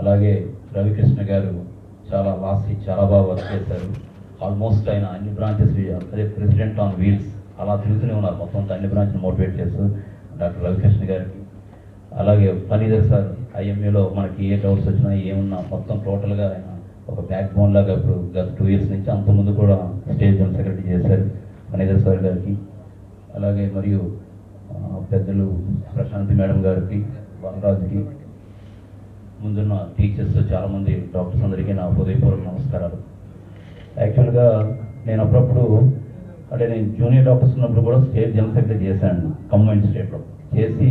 అలాగే రవికృష్ణ గారు చాలా వాసి చాలా బాగా వర్క్ చేశారు. ఆల్మోస్ట్ ఆయన అన్ని బ్రాంచెస్ అదే ప్రెసిడెంట్ ఆన్ వీల్స్ అలా తిరుగుతూనే ఉన్నారు. మొత్తం అన్ని బ్రాంచ్ని మోటివేట్ చేస్తూ డాక్టర్ రవికృష్ణ గారికి. అలాగే ఫనీదర్ సార్ ఐఎంఏలో మనకి ఏ డౌట్స్ వచ్చినా ఏమున్నా మొత్తం టోటల్గా ఆయన ఒక బ్యాక్ బోన్ లాగా ఇప్పుడు గత టూ ఇయర్స్ నుంచి అంతకుముందు కూడా స్టేట్ జనరల్ సెక్రటరీ చేశారు ఫనీదర్ సార్ గారికి. అలాగే మరియు పెద్దలు ప్రశాంతి మేడం గారికి వనరాజుకి ముందున్న టీచర్స్ చాలామంది డాక్టర్స్ అందరికీ నా హృదయపూర్వక నమస్కారాలు. యాక్చువల్గా నేను అప్పుడప్పుడు అంటే నేను జూనియర్ డాక్టర్స్ ఉన్నప్పుడు కూడా స్టేట్ జనరల్ సెక్రటరీ చేశాను కంబైన్ స్టేట్లో చేసి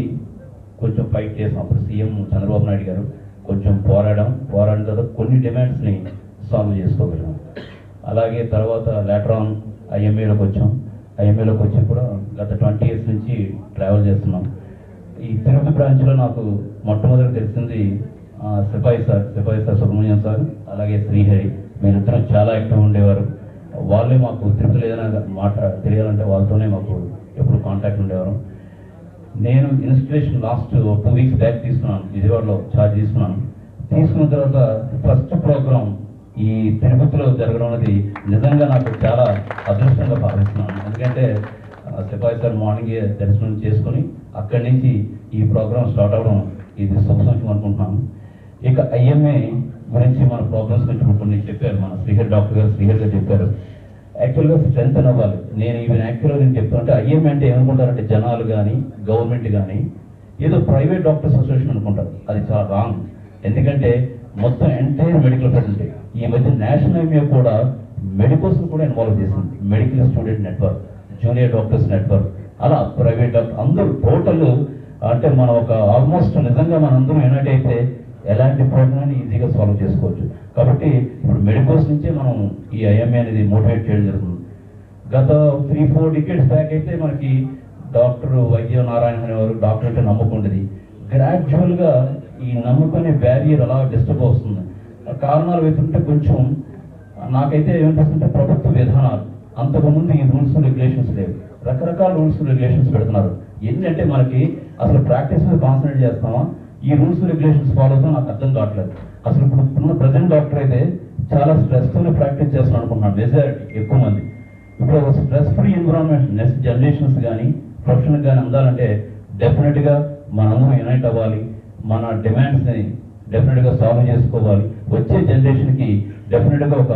కొంచెం ఫైట్ చేసాం అప్పుడు సీఎం చంద్రబాబు నాయుడు గారు కొంచెం పోరాడడం పోరాడిన తర్వాత కొన్ని డిమాండ్స్ని సాల్వ్ చేసుకోగలిగాం. అలాగే తర్వాత లేటర్ ఆన్ ఐఎంఏలోకి వచ్చాం. ఐఎంఏలోకి వచ్చి కూడా గత ట్వంటీ ఇయర్స్ నుంచి ట్రావెల్ చేస్తున్నాం. ఈ తిరుపతి బ్రాంచ్లో నాకు మొట్టమొదటి తెలిసింది సిపాయి సార్ సిపాయి సార్ సుబ్రహ్మణ్యం సార్ అలాగే శ్రీహరి మీరిద్దరం చాలా యాక్టివ్ ఉండేవారు. వాళ్ళే మాకు తిరుపతిలో ఏదైనా మాట తెలియాలంటే వాళ్ళతోనే మాకు ఎప్పుడు కాంటాక్ట్ ఉండేవారు. నేను inspiration last two weeks back తీసుకున్నాను విజయవాడలో ఛార్జ్ తీసుకున్నాను. తీసుకున్న తర్వాత ఫస్ట్ ప్రోగ్రామ్ ఈ తిరుపతిలో జరగడం అనేది నిజంగా నాకు చాలా అదృష్టంగా భావిస్తున్నాను. ఎందుకంటే సిపాయి సార్ మార్నింగ్ దర్శనం చేసుకొని అక్కడి నుంచి ఈ ప్రోగ్రామ్ స్టార్ట్ అవ్వడం ఇది శుభసంచం అనుకుంటున్నాను. ఇక ఐఎంఏ గురించి మన ప్రోగ్రామ్స్ గురించి ఇప్పుడు కొన్ని చెప్పారు. మన శ్రీహర్ డాక్టర్ గారు స్పీకర్ గారు చెప్పారు. యాక్చువల్గా స్ట్రెంత్ అవ్వాలి. నేను ఈవెన్ యాక్చువల్గా నేను చెప్తుంటే ఐఎంఏ అంటే ఏమనుకుంటారంటే జనాలు కానీ గవర్నమెంట్ కానీ ఏదో ప్రైవేట్ డాక్టర్స్ అసోసియేషన్ అనుకుంటారు. అది చాలా రాంగ్ ఎందుకంటే మొత్తం ఎంటైర్ మెడికల్ ఫెసిలిటీ ఈ మధ్య నేషనల్ ఐఎంఏ కూడా మెడికోస్ కూడా ఇన్వాల్వ్ చేసింది. Medical student network junior doctors network అలా ప్రైవేట్ డాక్టర్ అందరూ టోటల్ అంటే మనం ఒక ఆల్మోస్ట్ నిజంగా మనందరం యునైట్ అయితే ఎలాంటి ప్రాబ్లమ్ని ఈజీగా సాల్వ్ చేసుకోవచ్చు. కాబట్టి ఇప్పుడు మెడికోస్ నుంచే మనం ఈ ఐఎంఏ అనేది మోటివేట్ చేయడం జరుగుతుంది. గత త్రీ ఫోర్ డికెట్స్ బ్యాక్ అయితే మనకి డాక్టర్ వైద్య నారాయణ అనేవారు డాక్టర్ అంటే నమ్మకం ఉండేది. గ్రాడ్యువల్గా ఈ నమ్మకనే బ్యారియర్ అలా డిస్టర్బ్ అవుతుంది. కారణాలు వెతుంటే కొంచెం నాకైతే ఏమనిపిస్తుంటే ప్రభుత్వ విధానాలు. అంతకుముందు ఈ రూల్స్ రెగ్యులేషన్స్ లేవు. రకరకాల రూల్స్ రెగ్యులేషన్స్ పెడుతున్నారు. ఏంటంటే మనకి అసలు ప్రాక్టీస్ మీద కాన్సన్ట్రేట్ చేస్తామా? ఈ రూల్స్ రెగ్యులేషన్స్ ఫాలో అవుతాం నాకు అర్థం కావట్లేదు. అసలు ఇప్పుడు ఉన్న ప్రజెంట్ డాక్టర్ అయితే చాలా స్ట్రెస్తోనే ప్రాక్టీస్ చేస్తున్నాను అనుకుంటున్నాను మెజారిటీ ఎక్కువ మంది. ఇప్పుడు ఒక stress free environment next generations కానీ ప్రొఫెషన్ కానీ అందాలంటే డెఫినెట్గా మనందరం యునైట్ అవ్వాలి. మన డిమాండ్స్ని డెఫినెట్గా సాల్వ్ చేసుకోవాలి. వచ్చే జనరేషన్కి డెఫినెట్గా ఒక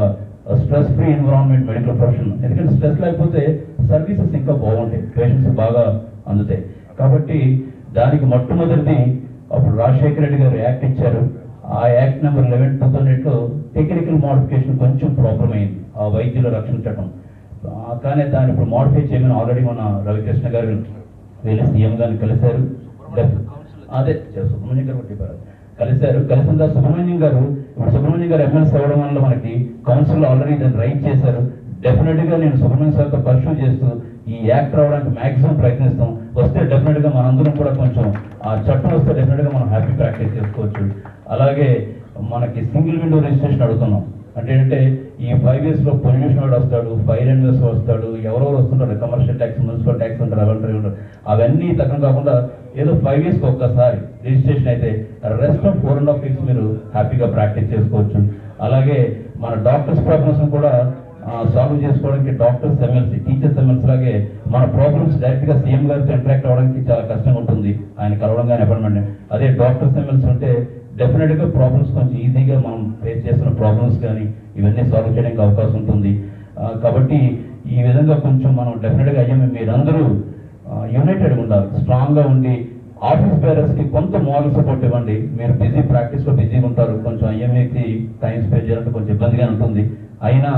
stress free environment medical profession ఎందుకంటే స్ట్రెస్ లేకపోతే సర్వీసెస్ ఇంకా బాగుంటాయి. పేషెంట్స్ బాగా అందుతాయి. కాబట్టి దానికి మొట్టమొదటిది అప్పుడు రాజశేఖర రెడ్డి గారు యాక్ట్ ఇచ్చారు. ఆ యాక్ట్ నెంబర్ లెవెన్ టూ థౌసండ్లో టెక్నికల్ మోడిఫికేషన్ కొంచెం ప్రాబ్లం అయింది. ఆ వైద్యులు రక్షించడం ఆ, కానీ దాన్ని ఇప్పుడు మోడిఫై చేయమని ఆల్రెడీ మన రవికృష్ణ గారు వీళ్ళ సీఎం గారిని కలిశారు. అదే సుబ్రహ్మణ్యం గారు చెప్పారు కలిశారు. కలిసిన తర్వాత సుబ్రహ్మణ్యం గారు ఇప్పుడు సుబ్రహ్మణ్యం గారు ఎమ్మెల్సీ అవ్వడం వల్ల మనకి కౌన్సిల్ ఆల్రెడీ దాన్ని రైట్ చేశారు. డెఫినెట్గా నేను సుబ్రహ్మణ్యం సార్తో పర్సూ చేస్తూ ఈ యాక్ట్ రావడానికి మాక్సిమం ప్రయత్నిస్తాం. వస్తే డెఫినెట్గా మనందరం కూడా కొంచెం ఆ చట్టం వస్తే డెఫినెట్గా మనం హ్యాపీ ప్రాక్టీస్ చేసుకోవచ్చు. అలాగే మనకి సింగిల్ విండో రిజిస్ట్రేషన్ అడుగుతున్నాం. అంటే ఏంటంటే ఈ ఫైవ్ ఇయర్స్లో పొల్యూషన్ వాడు వస్తాడు ఫైర్ ఇన్వెస్ట్ వస్తాడు ఎవరెవరు వస్తుంటారు కమర్షియల్ ట్యాక్స్ మున్సిపల్ ట్యాక్స్ ఉంటారు అలాంటివి ఉంటారు అవన్నీ తగ్గం కాకుండా ఏదో ఫైవ్ ఇయర్స్కి ఒక్కసారి రిజిస్ట్రేషన్ అయితే rest of four and half years మీరు హ్యాపీగా ప్రాక్టీస్ చేసుకోవచ్చు. అలాగే మన డాక్టర్స్ ప్రాబ్లమ్స్ కూడా సాల్వ్ చేసుకోవడానికి డాక్టర్స్ ఎమ్మెల్సీ టీచర్స్ ఎమ్మెల్సీ లాగే మన ప్రాబ్లమ్స్ డైరెక్ట్గా సీఎం గారితో ఇంటరాక్ట్ అవ్వడానికి చాలా కష్టంగా ఉంటుంది. ఆయన కలవడం కానీ అపాయింట్మెంట్ అదే డాక్టర్స్ ఎమ్మెల్సీ ఉంటే డెఫినెట్గా ప్రాబ్లమ్స్ కొంచెం ఈజీగా మనం ఫేస్ చేస్తున్న ప్రాబ్లమ్స్ కానీ ఇవన్నీ సాల్వ్ చేయడానికి అవకాశం ఉంటుంది. కాబట్టి ఈ విధంగా కొంచెం మనం డెఫినెట్గా అయ్యాము. మీరందరూ యునైటెడ్ ఉండాలి. స్ట్రాంగ్గా ఉండి ఆఫీస్ బేరర్స్కి కొంత మోరల్ సపోర్ట్ ఇవ్వండి. మీరు బిజీ ప్రాక్టీస్లో బిజీగా ఉంటారు. కొంచెం ఐఎంఏకి టైం స్పెండ్ చేయాలంటే కొంచెం ఇబ్బందిగా ఉంటుంది. అయినా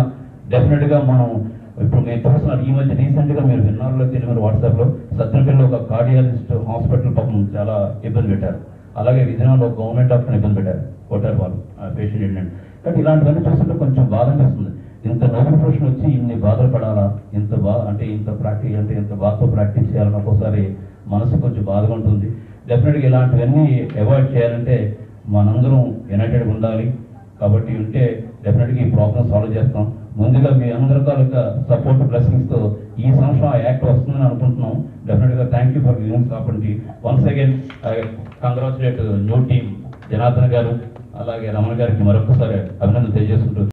డెఫినెట్గా మనం ఇప్పుడు మేము పర్సనల్ ఈ మధ్య రీసెంట్గా మీరు విన్నారులో తెలియని వాట్సాప్లో లో ఒక కార్డియాలజిస్ట్ హాస్పిటల్ పాపం చాలా ఇబ్బంది పెట్టారు. అలాగే విజయనగరంలో గవర్నమెంట్ డాక్టర్ ఇబ్బంది పెట్టారు కొట్టారు వాళ్ళు పేషెంట్ ఏంటంటే. కాబట్టి ఇలాంటివన్నీ చూస్తుంటే కొంచెం బాధ అనిపిస్తుంది. ఇంత నోబెల్ ప్రొఫెషన్ వచ్చి ఇన్ని బాధలు పడాలా? ఇంత బాధ అంటే ఇంత ప్రాక్టీస్ అంటే ఇంత బాధతో ప్రాక్టీస్ చేయాలని ఒక్కోసారి మనసు కొంచెం బాధగా ఉంటుంది. డెఫినెట్గా ఇలాంటివన్నీ అవాయిడ్ చేయాలంటే మనందరం యునైటెడ్గా ఉండాలి. కాబట్టి ఉంటే డెఫినెట్గా ఈ ప్రాబ్లమ్ సాల్వ్ చేస్తాం. ముందుగా మీ అందరి తాలూకా సపోర్ట్ బ్లెస్సింగ్స్తో ఈ సంవత్సరం ఆ యాక్ట్ వస్తుందని అనుకుంటున్నాం. డెఫినెట్గా thank you for giving opportunity once again congratulate new team Janardhan garu అలాగే రమణ గారికి మరొకసారి అభినందన తెలియజేసుకుంటూ